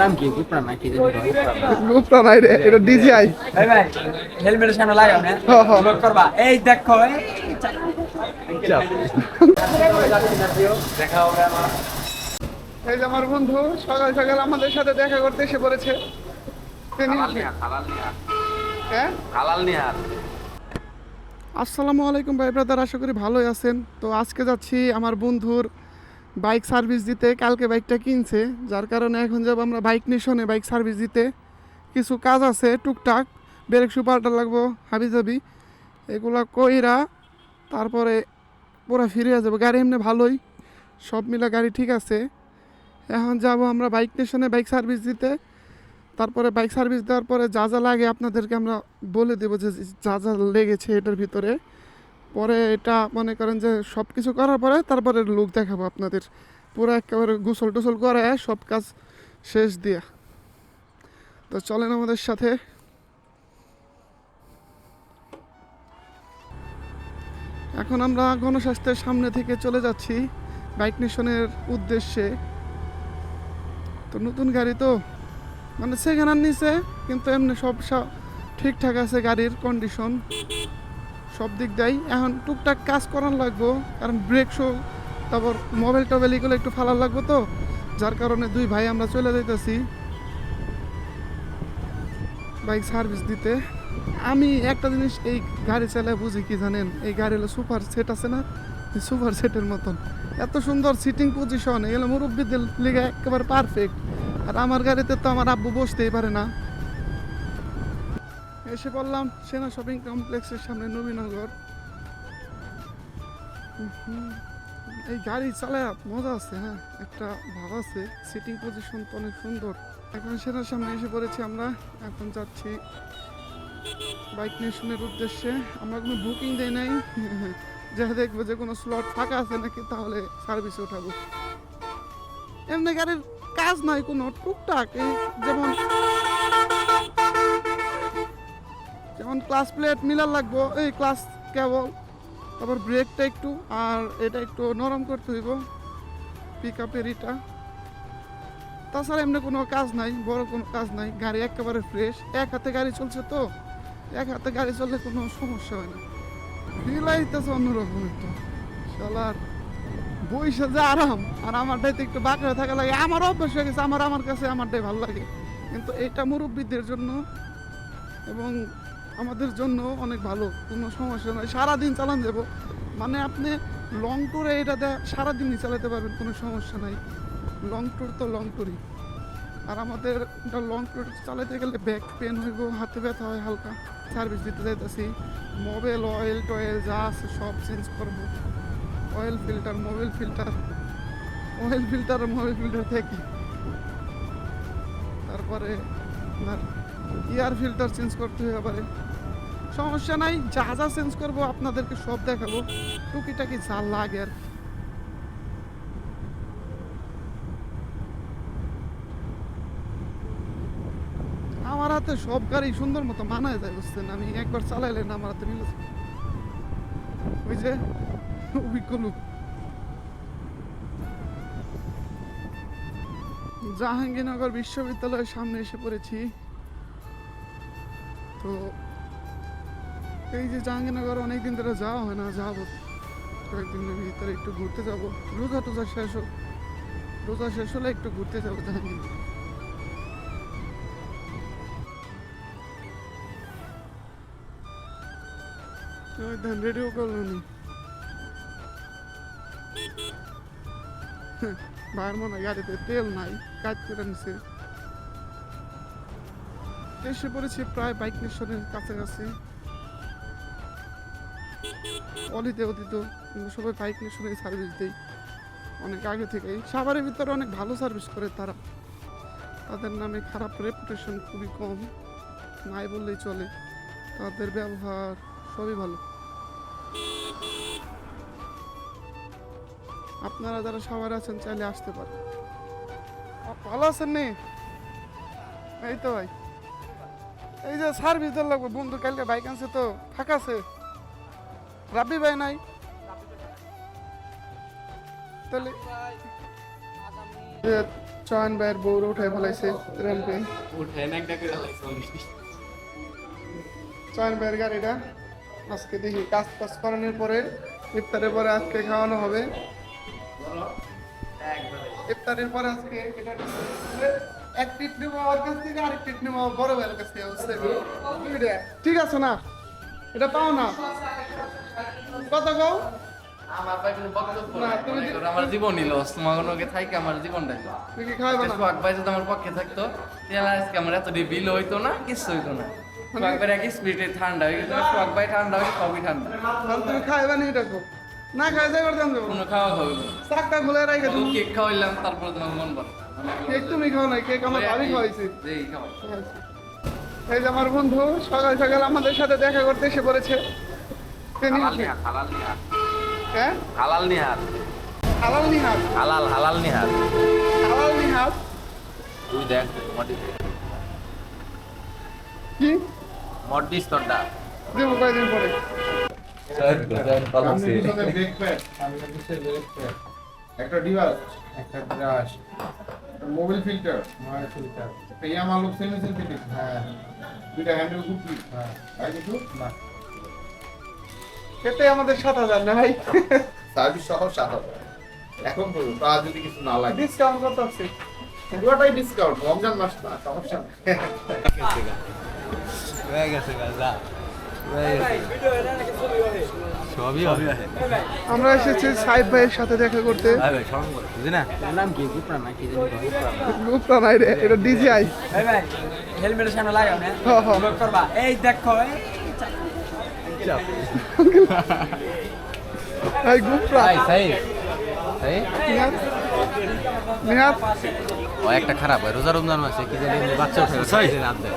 নাম কি? গুপ্রা নাকি গুপ্তা নাই রে এটা ডিজিআই ভাই ভাই হেলমেটের সামনে লাগাও না। হ্যাঁ, হ্যাঁ। ব্লক করবা। এই দেখো দেখা হবে আমার এই যে আমার বন্ধু সকাল সকাল আমাদের সাথে দেখা করতে এসে পড়েছে। হ্যাঁ? আসসালামু আলাইকুম ভাই ব্রাদার আশা করি ভালোই আছেন। তো আজকে যাচ্ছি আমার বন্ধুর বাইক সার্ভিস দিতে কালকে বাইকটা কিনছে, যার কারণে এখন যাব আমরা বাইক নিশনে বাইক সার্ভিস দিতে। কিছু কাজ আছে, টুকটাক, ব্রেক শু পাল্টা লাগবো হাবি জাবি এগুলা কইরা তারপরে পুরা ফিরে যাব। গাড়ি এমনি ভালোই, সব মিলা গাড়ি ঠিক আছে। এখন যাব আমরা বাইক নিশনে বাইক সার্ভিস দিতে। তারপরে বাইক সার্ভিস দেওয়ার পরে যা যা লাগে আপনাদেরকে আমরা বলে দেবো যে যা যা লেগেছে এটার ভিতরে। পরে এটা মনে করেন যে সব কিছু করার পরে তারপরে লুক দেখাবো আপনাদের। পুরো একেবারে গোসল টোসল করে সব কাজ শেষ দিয়া। তো চলেন আমাদের সাথে। এখন আমরা গণস্বাস্থ্যের সামনে থেকে চলে যাচ্ছি বাইক নিশনের উদ্দেশ্যে। তো নতুন গাড়ি তো মানে সেখানে নিছে, কিন্তু এমনি সব ঠিকঠাক আছে গাড়ির কন্ডিশন সব দিক দেয় এখন টুকটাক কাজ করার লাগবো, কারণ ব্রেক শো তারপর মোবাইল টোবাইল এগুলো একটু ফালার লাগবো তো, যার কারণে দুই ভাই আমরা চলে যাইতেছি বাইক সার্ভিস দিতে। আমি একটা জিনিস এই গাড়ি চালায় বুঝি কি জানেন? এই গাড়ি হলো সুপার সেট আছে না? সুপার সেটের মতন। এত সুন্দর সিটিং পজিশন এগুলো মুরব্বীদের লিগে একেবারে পারফেক্ট আর আমার গাড়িতে তো আমার আব্বু বসতেই পারে না। এসে পড়লাম সেনা শপিং কমপ্লেক্সের সামনে নবীনগর। এই গাড়ি চালায় মজা আছে হ্যাঁ? একটা ভাব আছে সিটিং পজিশন তো অনেক সুন্দর। এখন সেনার সামনে এসে পড়েছি আমরা, এখন যাচ্ছি বাইক নেশনের উদ্দেশ্যে। আমরা কোনো বুকিং দেই নাই, যা দেখব যে কোনো স্লট ফাঁকা আছে নাকি, তাহলে সার্ভিসে উঠাবো। এমনি গাড়ির কাজ নাই কোনো, টুকটাক, এই যেমন যেমন ক্লাস প্লেট মিলার লাগবো। এই ক্লাস কেবল। তারপর ব্রেকটা একটু, আর এটা একটু নরম করতে হইব পিক আপের এটা। তাছাড়া এমনি কোনো কাজ নাই, বড় কোনো কাজ নাই। গাড়ি একেবারে ফ্রেশ এক হাতে গাড়ি চলছে তো। এক হাতে গাড়ি চললে কোনো সমস্যা হয় না। ফিল আইতেছে অন্যরকম একটু। শালার, বইসে যে আরাম। আর আমারটাই তো একটু বাঁকড়া থাকা লাগে। আমারও অভ্যাস হয়ে গেছে। আমার আমার কাছে আমারটাই ভালো লাগে। কিন্তু এটা মুরব্বীদের জন্য এবং আমাদের জন্য অনেক ভালো, কোনো সমস্যা নয় সারাদিন চালান যাব। মানে আপনি লং ট্যুরে এটা সারাদিনই চালাতে পারবেন, কোনো সমস্যা নাই। লং ট্যুর তো লং ট্যুরই আর আমাদের এটা লং ট্যুর চালাতে গেলে ব্যাক পেন হইব, হাতে ব্যথা হয় হালকা। সার্ভিস দিতে যাইতেছি। মোবাইল অয়েল টয়েল যা আছে সব চেঞ্জ করব। Oil filter mobile filter oil filter mobile filter থেকে। তারপরে আপনার ইয়ার ফিল্টার চেঞ্জ করতে হবে পারে সমস্যা নাই, যা যা চেঞ্জ করব আপনাদেরকে সব দেখাবো। টুকিটাকি যা লাগে আর। আমার হাতে সব গাড়ি সুন্দর মতো মানায় যায়, বুঝছেন? আমি একবার চালাইলেন, আমার হাতে মিলে ওই যে লোক জাহাঙ্গীরনগর বিশ্ববিদ্যালয়ের সামনে এসে পড়েছি। তো এই যে জাহাঙ্গীরনগর, অনেকদিন ধরে যাওয়া হয় না, যাব। কয়েকদিনের ভিতরে একটু ঘুরতে যাব। রোজা টোজা শেষ হোক। রোজা শেষ হলে একটু ঘুরতে যাব জাহাঙ্গীর ধান রেডিও করল ভাইয়ের মনে গাড়িতে তেল নাই, কাজ করে নিছে। এসে পড়েছি, প্রায় বাইক নিশনের কাছাকাছি। অলিতে অতীত সবাই বাইক নিশনে সার্ভিস দেয় অনেক আগে থেকেই। সাভারের ভিতরে অনেক ভালো সার্ভিস করে তারা। তাদের নামে খারাপ রেপুটেশন খুবই কম। নাই বললেই চলে। তাদের ব্যবহার সবই ভালো। আপনারা যারা সবার আছেন, চাইলে আসতে পারেন। ভালো আছেন নি? এই তো ভাই। এই যে সার্ভিস দেওয়ার লাগবে বন্ধু কালকে বাইক আনছে তো ফাঁকা আছে। রাব্বি ভাই নাই? তাহলে চয়ন ভাইয়ের বউর উঠাই ফেলাইছে লাইছে চয়ন ভাইয়ের গাড়িটা আজকে দেখি কাজ টাজ করানোর পরে ইফতারের পরে আজকে খাওয়ানো হবে। ইফতারের পরে আজকে এটা এক পিট নেব কাছ থেকে আরেক পিট নেব বড় ভাইয়ের কাছ থেকে বুঝতে? ঠিক আছে না? এটা পাও না? কত কও। আমার ভাই কোনো বক্তব্য না, মনে আমার থাকে জীবনটা তুই কি খাওয়াবে না? সোহাগ ভাই যদি আমার পক্ষে থাকতো তাহলে আজকে আমার এত বিল হইতো না কিছু হইতো না। সোহাগ ভাই এক স্পিরিটে ঠান্ডা হয়ে গেছে সোহাগ ভাই ঠান্ডা হয়ে সবই ঠান্ডা। তুমি খাইবে না এটা না খাই যাই কোনো খাওয়া খাবে না। চাকটা খুলে রাখে তুমি। কেক খাওয়াইলাম তারপরে তোমার মন বল। কেক তুমি খাও না কেক আমার ভাবি খাওয়াইছে। এই যে আমার বন্ধু সকাল সকাল আমাদের সাথে দেখা করতে এসে পড়েছে। তিনি হালাল নিহার হালাল নিহার। হ্যাঁ? হালাল নিহার। হালাল নিহাত হালাল হালাল নিহার। নিহাত তুই দেখ কি? মডিস তোরটা। দেবো কয়েকদিন পরে? একটা ডিভাইস একটা ব্রাশ মোবাইল ফিল্টার নয় ফিল্টার একটা ইয়ামা লোক সেমি সেন্সিটিভ হ্যাঁ। দুইটা হ্যান্ডেল কুকি হ্যাঁ। আর কিছু না। এতে আমাদের সাত হাজার না ভাই? সার্ভিস সহ সাত হাজার। এখন বলুন তা যদি কিছু না লাগে। ডিসকাউন্ট কত আছে? পুরোটাই ডিসকাউন্ট রমজান মাস না সমস্যা নেই। হয়ে গেছে গাজা সবই হবে। আমরা এসেছি সাহেব ভাইয়ের সাথে দেখা করতে। ভাই সব বুঝি না? নাম কি? গুপরা না কি জানি গুপ্তা এটা ডিজিআই ভাই ভাই হেলমেটের সামনে লাগাও না হ্যাঁ, হ্যাঁ। করবা। এই দেখো এই এই গুপ্তা সাই সাই নিহাত নিহাত। ও একটা খারাপ হয় রোজা রমজান মাসে কি জানি বাচ্চা উঠে রাত দেয়।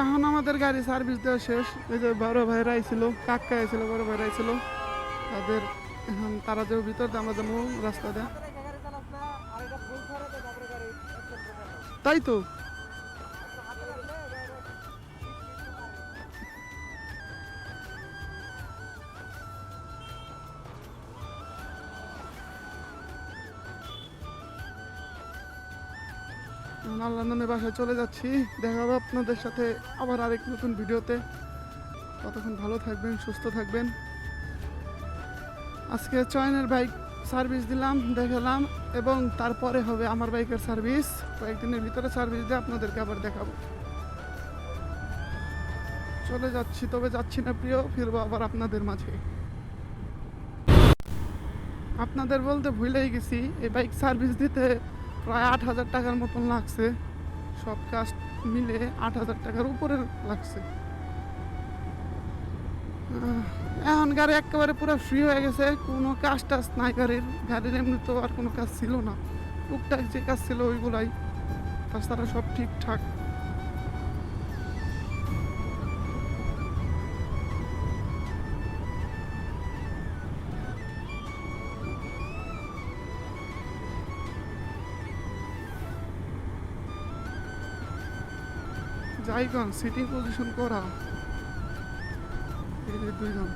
এখন আমাদের গাড়ি সার্ভিস দেওয়া শেষ। এই যে বড় ভাইরা আইছিল, কাকা আইছিল, বড় ভাইরা ছিল তাদের এখন তারা যে ভিতর দিয়ে আমরা যেমন রাস্তা দেয়। তাই তো? আমরা লন্ডনের বাসায় চলে যাচ্ছি। দেখা হবে আপনাদের সাথে আবার আরেক নতুন ভিডিওতে। ততক্ষণ ভালো থাকবেন, সুস্থ থাকবেন। আজকে চয়নের বাইক সার্ভিস দিলাম, দেখালাম এবং তারপরে হবে আমার বাইকের সার্ভিস কয়েকদিনের ভিতরে সার্ভিস দিয়ে আপনাদেরকে আবার দেখাবো। চলে যাচ্ছি, তবে যাচ্ছি না প্রিয়, ফিরবো আবার আপনাদের মাঝে। আপনাদের বলতে ভুলেই গেছি, এই বাইক সার্ভিস দিতে প্রায় আট হাজার টাকার মতন লাগছে। সব কাজ মিলে আট হাজার টাকার উপরে লাগছে। এখন গাড়ি একেবারে পুরো ফ্রি হয়ে গেছে। কোনো কাজ টাজ নাই গাড়ির। গাড়ির এমনি তো আর কোনো কাজ ছিল না। টুকটাক যে কাজ ছিল ওইগুলাই। তাছাড়া সব ঠিকঠাক। কন সিটিং পজিশন করা। এই দুইজন